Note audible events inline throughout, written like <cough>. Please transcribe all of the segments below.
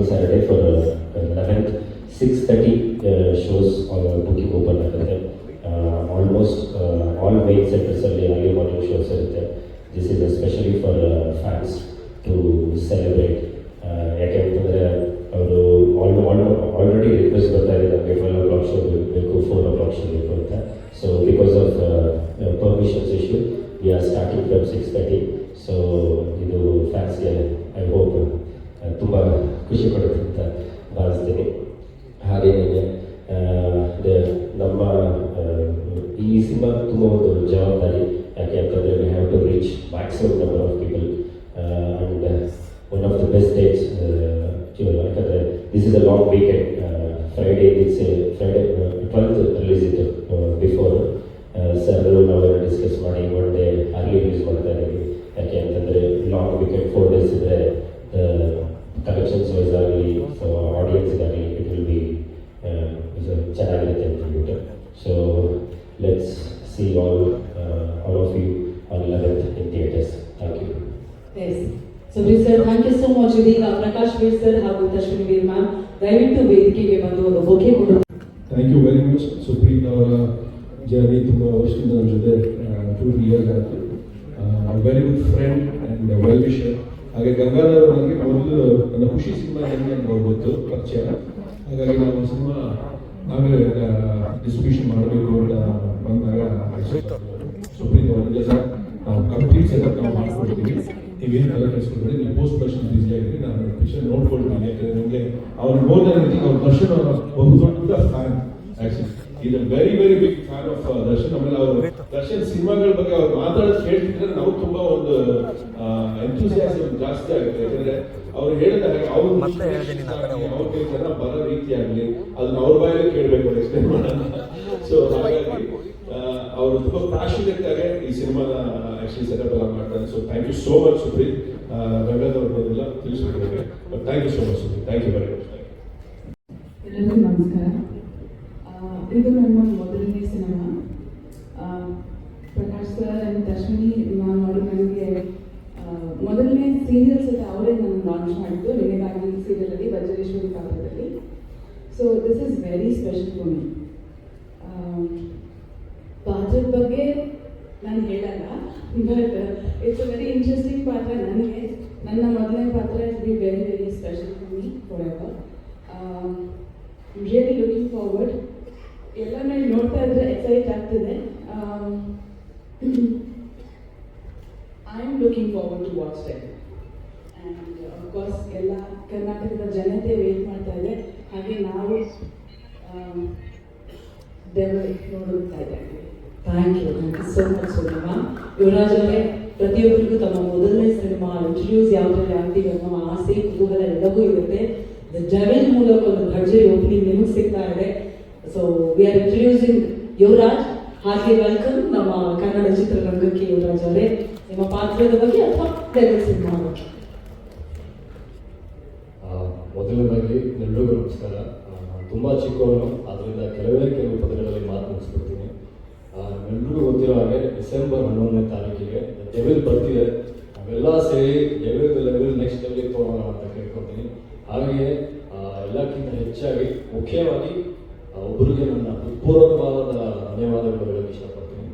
coming Saturday for uh, 11th, 6:30 uh, shows on booking open ಆಗುತ್ತೆ almost all main centres ಅಲ್ಲಿ early morning shows ಇರುತ್ತೆ this is especially for fans to celebrate ಯಾಕೆಂತಂದರೆ ಅವರು all already request ಬರ್ತಾ ಇದೆ ನಮಗೆ twelve o'clock show ಬೇಕು four o'clock show ಬೇಕು ಅಂತ so because of permissions issue we are starting from six thirty ತುಂಬ ಒಂದು ಜವಾಬ್ದಾರಿ ಯಾಕೆ ಅಂತಂದರೆ we have to reach maximum number of people and one of the best dates ಯಾಕಂದರೆ this is a long weekend Friday this Friday twelfth release ಇತ್ತು before sir ನಾವೆಲ್ಲ discuss ಮಾಡಿ one day early release ಮಾಡ್ತಾ ಇದ್ದೀವಿ ಯಾಕೆ ಅಂತಂದರೆ long weekend four days ಇದ್ದರೆ Let's see all all of you on eleventh in theatres thank you yes so Veer sir thank you so much ಇದೀಗ ಪ್ರಕಾಶ್ ವೀರ್ sir ಹಾಗೂ ತಶ್ವಿನಿ ವೀರ್ ma'am ದಯವಿಟ್ಟು ವೇದಿಕೆಗೆ ಬಂದು ಒಂದು ಬೊಕೆ ಕೊಡು. Thank you very much Supreeth ಅವರ journey ತುಂಬ ವರ್ಷದಿಂದ ನನ್ನ ಜೊತೆ ಟೂ ಇಯರ್ಸ್ ಆಯಿತು. Very good friend and well wisher ಹಾಗೆ ಗಂಗಾಧರ್ ನನಗೆ ಮೊದಲು ನನ್ನ ಖುಷಿ ಸಿನಿಮಾ ಹೆಂಗೆ ಅಂತ ಅವ್ರಿಗೆ ಗೊತ್ತು ಪರಿಚಯ. ಹಾಗಾಗಿ ನಾವು ಸಿನಿಮಾ ನಾವೇ ಡಿಸ್ಟ್ರಿಬ್ಯೂಷನ್ ಮಾಡಬೇಕು ಅಂತ ಬಂದಾಗ ಸುಪ್ರೀಂ ಅವರಿಗೆ ಸರ್, ನಾವು ಕಂಪ್ಲೀಟ್ ಸೆಟಪ್ ನಾವು ಮಾಡ್ಕೊಡ್ತೀವಿ. ನೀವೇನು ತಲೆ ಕೆಡಿಸ್ಕೊಳ್ಬೇಡಿ ನೀವು ಪೋಸ್ಟ್ ಪ್ರೊಡಕ್ಷನ್ ಬಿಸಿ ಆಗಿರಿ, ನಾನು ಪಿಕ್ಚರ್ ನೋಡ್ಕೊಳ್ತೀನಿ. ಯಾಕಂದ್ರೆ ನಿಮಗೆ ಅವ್ರ ಮೋರ್ ದನ್ ಅವ್ರ ದರ್ಶನ್ ಅವರ ಬಹು ದೊಡ್ಡ ಫ್ಯಾನ್ ಆ್ಯಕ್ಚುಲಿ ಇದು very very big fan of Darshan. ಆಮೇಲೆ ಅವರು ದರ್ಶನ್ ಸಿನಿಮಾಗಳ ಬಗ್ಗೆ ಅವ್ರು ಮಾತಾಡೋದು ಹೇಳ್ತಿದ್ರೆ ನಾವು ತುಂಬಾ ಒಂದು ಎಂಥೂಸಿಯಾಸಮ್ ಜಾಸ್ತಿ ಆಗುತ್ತೆ. ಯಾಕಂದ್ರೆ ಅವ್ರು ಹೇಳಿದ ಹಾಗೆ ಅವ್ರ ಮತ್ತೆ ನೀನು. ಅವ್ರಿಗೆ ಜನ ಬರೋ ರೀತಿ ಆಗಲಿ ಅದನ್ನ ಅವ್ರ ಬಾಯಲ್ಲಿ ಕೇಳಬೇಕು ಎಕ್ಸ್ಪ್ಲೇನ್ ಮಾಡೋಣ ಸೊ ಹಾಗಾಗಿ ಅವರು ತುಂಬಾ ಆಗಿ ಈ ಸಿನಿಮಾನ ಸೆಟಪ್ ಎಲ್ಲ ಮಾಡ್ತಾರೆ. So thank you so much Supreeth. Gangadhar ಅವ್ರನ್ನೆಲ್ಲ ತಿಳಿಸ್ಕೊಟ್ಟಿದ್ದಾರೆ but thank you so much Supreeth. Thank you very much ಎಲ್ಲರಿಗೂ ನಮಸ್ಕಾರ. ಇದು ನನ್ನ ಮೊದಲನೇ cinema. Prakash sir and Darshini ಅವರು ನನಗೆ ಮೊದಲನೇ ಸೀರಿಯಲ್ಸ್ ಅಂತ ಅವರೇ ನಾನು ಲಾಂಚ್ ಮಾಡಿದ್ದು ನಿನಗಾಗಿ ಸೀರಿಯಲಲ್ಲಿ ವಜ್ರೇಶ್ವರಿ ಪಾತ್ರದಲ್ಲಿ. So this is very special for me ಪಾತ್ರದ ಬಗ್ಗೆ ನಾನು ಹೇಳಲ್ಲ but it's a very interesting ಪಾತ್ರ ನನಗೆ. ನನ್ನ ಮೊದಲನೇ ಪಾತ್ರ it be very very special for me forever really looking forward ಎಲ್ಲ ನೋಡ್ತಾ ಇದ್ರೆ ಎಕ್ಸೈಟ್ ಆಗ್ತಿದೆ. <clears throat> I am looking forward to watch that and of course ಎಲ್ಲ ಕರ್ನಾಟಕದ ಜನತೆ ವೇಟ್ ಮಾಡ್ತಾ ಇದೆ. ಹಾಗೆ ನಾವು ದೇವರ ನೋಡುತ್ತಾ ಇದ್ದೇವೆ. Thank you thank you so much Sunima Yuvaraj ಅವರೇ, ಪ್ರತಿಯೊಬ್ಬರಿಗೂ ತಮ್ಮ ಮೊದಲನೇ ಸಿನಿಮಾ ಇಂಟ್ರೊಡ್ಯೂಸ್ ಯಾವುದೇ ಆಗ್ತೀವಿ ಅನ್ನೋ ಆಸೆ, ಕುತೂಹಲ ಎಲ್ಲವೂ ಇರುತ್ತೆ. ದ ಜವೆಲ್ ಮೂಲಕ ಒಂದು ಭರ್ಜರಿ ಓಪನಿಂಗ್ ನಿಮಗೆ ಸಿಗ್ತಾ ಇದೆ. So we are introducing Yuvaraj. ಹಾಗೆ ವೆಲ್ಕಮ್ ನಮ್ಮ ಕನ್ನಡ ಚಿತ್ರರಂಗಕ್ಕೆ ಯುವರಾಜ್ ಅವರೇ. ನಿಮ್ಮ ಪಾತ್ರದ ಬಗ್ಗೆ ಅಥವಾ ಸಿನಿಮಾ ಮೊದಲನೇದಾಗಿ ಎಲ್ರಿಗೂ ನಮಸ್ಕಾರ ತುಂಬ ಚಿಕ್ಕವನು ಆದ್ದರಿಂದ ಕೆಲವೇ ಕೆಲವು ಪದಗಳಲ್ಲಿ ಮಾತು ಮುಗಿಸ್ಬಿಡ್ತೀನಿ ಎಲ್ರಿಗೂ ಗೊತ್ತಿರೋ ಹಾಗೆ ಡಿಸೆಂಬರ್ ಹನ್ನೊಂದನೇ ತಾರೀಕಿಗೆ ಡೆವಿಲ್ ಬರ್ತಿದೆ ಅವೆಲ್ಲ ಸೇರಿ ಡೆವಿಲ್ ಲೆವೆಲ್ ನೆಕ್ಸ್ಟ್ ಲೆವೆಲ್ ಹೋಗೋಣ ಅಂತ ಕೇಳ್ಕೊತೀನಿ ಹಾಗೆಯೇ ಎಲ್ಲಕ್ಕಿಂತ ಹೆಚ್ಚಾಗಿ ಮುಖ್ಯವಾಗಿ ಒಬ್ಬರಿಗೆ ನನ್ನ ಹೃತ್ಪೂರ್ವಕವಾದ ಧನ್ಯವಾದಗಳು ಹೇಳೋಕ್ಕೆ ಇಷ್ಟಪಡ್ತೀನಿ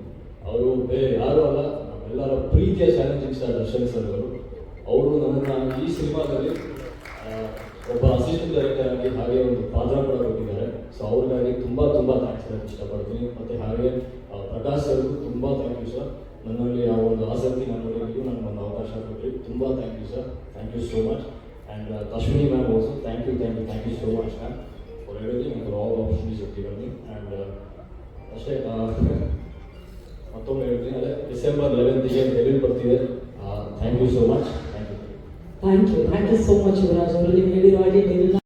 ಅವರು ಬೇರೆ ಯಾರೂ ಅಲ್ಲ ನಮ್ಮೆಲ್ಲರ ಪ್ರೀತಿಯ ಚಾಲೆಂಜಿಂಗ್ ಸ್ಟಾರ್ ದರ್ಶನ್ ಸರ್ ಅವರು. ಅವರು ನನ್ನನ್ನು ಈ ಸಿನಿಮಾದಲ್ಲಿ ಒಬ್ಬ ಅಸಿಸ್ಟೆಂಟ್ ಡೈರೆಕ್ಟರ್ ಆಗಿ ಹಾಗೆ ಒಂದು ಪಾತ್ರ ಕೂಡ ಕೊಟ್ಟಿದ್ದಾರೆ. ಸೊ ಅವ್ರಿಗಾಗಿ ತುಂಬ ತುಂಬ ಥ್ಯಾಂಕ್ಸ್ ಹೇಳಕ್ಕೆ ಇಷ್ಟಪಡ್ತೀನಿ. ಮತ್ತು ಹಾಗೆ ಪ್ರಕಾಶ್ ಸರ್ ತುಂಬ ಥ್ಯಾಂಕ್ ಯು ಸರ್ ನನ್ನಲ್ಲಿ ಆ ಒಂದು ಆಸಕ್ತಿ ನನ್ನಲ್ಲಿ ಒಂದು ಅವಕಾಶ ಕೊಟ್ಟಿ ತುಂಬ thank you sir thank you so much and Ashwini ma'am also thank you thank you thank you so much ma'am for everything for all given me and ಅಷ್ಟೇ <laughs> ಡಿಸೆಂಬರ್ ಲೆವೆಂತ್ಗೆ ಡೆಲಿವರಿ ಬರ್ತಿದೆ thank you so much thank you thank you thank you so much Yuvaraj ಅವರು ನೀವು ಹೇಳಿರೋ